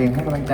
พลงให้กำลังใจ